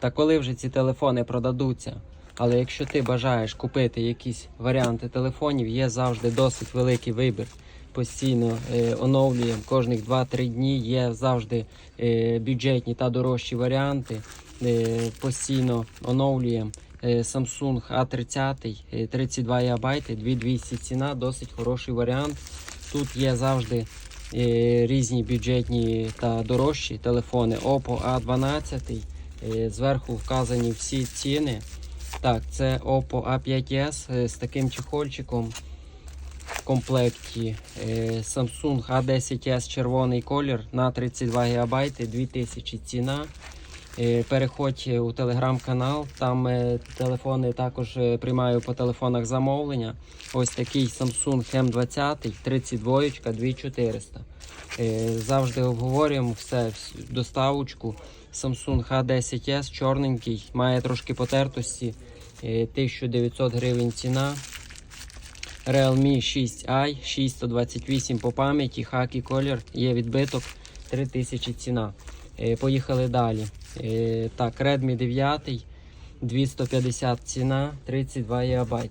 Та коли вже ці телефони продадуться? Але якщо ти бажаєш купити якісь варіанти телефонів, є завжди досить великий вибір. Постійно е, оновлюємо кожних 2-3 дні. Є завжди е, бюджетні та дорожчі варіанти. Е, постійно оновлюємо. Е, Samsung A30, е, 32 ГБ, 2200 ціна, досить хороший варіант. Тут є завжди е, різні бюджетні та дорожчі телефони. Oppo A12. Е, Зверху вказані всі ціни. Так, це Oppo A5s е, з таким чехольчиком в комплекті. Е, Samsung A10s червоний колір на 32 ГБ, 2000 ціна. Переходь у телеграм-канал, там телефони також приймаю по телефонах замовлення. Ось такий Samsung M20 32 2400. Е, Завжди обговорюємо все, доставочку. Samsung A10s чорненький, має трошки потертості, е, 1900 гривень ціна. Realme 6i, 628 по пам'яті, хакі колір, є відбиток 3000 ціна. Е, Поїхали далі. Е, Так, Redmi 9, 250 ціна, 32 ГБ.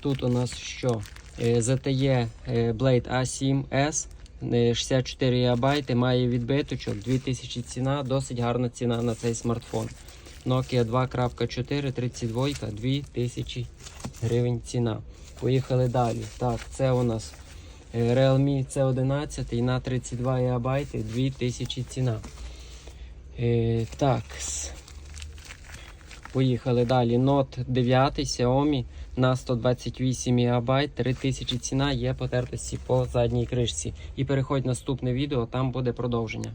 Тут у нас що? Е, ZTE е, Blade A7S, е, 64 ГБ, має відбиточок, 2000 ціна, досить гарна ціна на цей смартфон. Nokia 2.4, 32, 2000 гривень ціна. Поїхали далі. Так, це у нас е, Realme C11 на 32 ГБ, 2000 ціна. Е, так. Поїхали далі. Note 9 Xiaomi на 128 МБ, 3000 ціна, є потертості по задній кришці. І переходь наступне відео, там буде продовження.